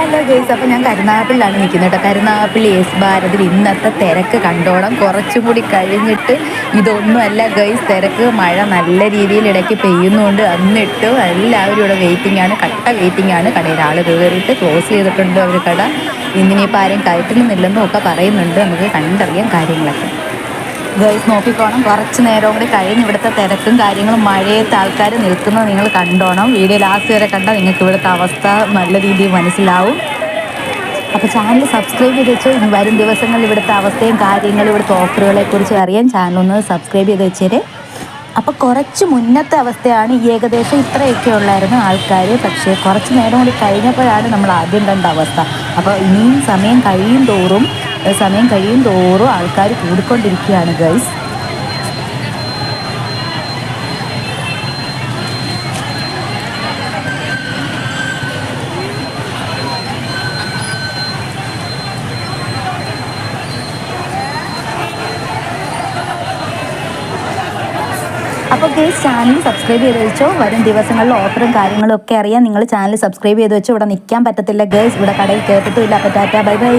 Hello guys അപ്പോൾ ഞാൻ കരുനാഗപ്പള്ളിയിലാണ് നിൽക്കുന്നത് കേട്ടോ. കരുനാഗപ്പള്ളി യേസ് ഭാരതിൽ ഇന്നത്തെ തിരക്ക് കണ്ടോണം. കുറച്ചും കൂടി കഴിഞ്ഞിട്ട് ഇതൊന്നുമല്ല ഗൈസ് തിരക്ക് മഴ നല്ല രീതിയിൽ ഇടയ്ക്ക് പെയ്യുന്നുണ്ട്. എന്നിട്ടും എല്ലാവരും ഇവിടെ വെയിറ്റിംഗ് ആണ്. കട്ട വെയിറ്റിംഗ് ആണ്. കടയിൽ ആൾ കയറിയിട്ട് ക്ലോസ് ചെയ്തിട്ടുണ്ട് അവർ കട. ഇന്നിനിപ്പോൾ ആരെയും കയറ്റുന്നില്ലെന്നും ഒക്കെ പറയുന്നുണ്ട്. നമുക്ക് കണ്ടറിയാം കാര്യങ്ങളൊക്കെ. ഗേൾസ് നോക്കിക്കോണം കുറച്ച് നേരം കൂടി കഴിഞ്ഞ് ഇവിടുത്തെ തിരക്കും കാര്യങ്ങളും മഴയത്ത് ആൾക്കാർ നിൽക്കുന്നത് നിങ്ങൾ കണ്ടോണം. വീഡിയോ ലാസ്റ്റ് വരെ കണ്ടാൽ നിങ്ങൾക്ക് ഇവിടുത്തെ അവസ്ഥ നല്ല രീതിയിൽ മനസ്സിലാവും. അപ്പോൾ ചാനൽ സബ്സ്ക്രൈബ് ചെയ്ത് വെച്ചോ. വരും ദിവസങ്ങളിൽ ഇവിടുത്തെ അവസ്ഥയും കാര്യങ്ങളും ഇവിടുത്തെ ഓഫറുകളെ കുറിച്ച് അറിയാൻ ചാനൽ ഒന്ന് സബ്സ്ക്രൈബ് ചെയ്ത് വെച്ചേരെ. അപ്പോൾ കുറച്ച് മുന്നത്തെ അവസ്ഥയാണ് ഏകദേശം ഇത്രയൊക്കെ ഉള്ളായിരുന്നു ആൾക്കാർ പക്ഷേ കുറച്ച് നേരം കൂടി കഴിഞ്ഞപ്പോഴാണ് നമ്മൾ ആദ്യം കണ്ട അവസ്ഥ. അപ്പോൾ ഇനിയും സമയം കഴിയും തോറും സമയം കഴിയും തോറും ആൾക്കാർ കൂടിക്കൊണ്ടിരിക്കുകയാണ് ഗൈസ് അപ്പോൾ ഗേസ് ചാനൽ സബ്സ്ക്രൈബ് ചെയ്ത് വെച്ചോ. വരും ദിവസങ്ങളിൽ ഓഫറും കാര്യങ്ങളും ഒക്കെ അറിയാൻ നിങ്ങൾ ചാനൽ സബ്സ്ക്രൈബ് ചെയ്ത് വെച്ചോ. ഇവിടെ നിൽക്കാൻ പറ്റത്തില്ല ഗേസ് ഇവിടെ കടയിൽ കയറ്റത്തും ഇല്ല. അപ്പോൾ ടാറ്റ ബൈ ബൈ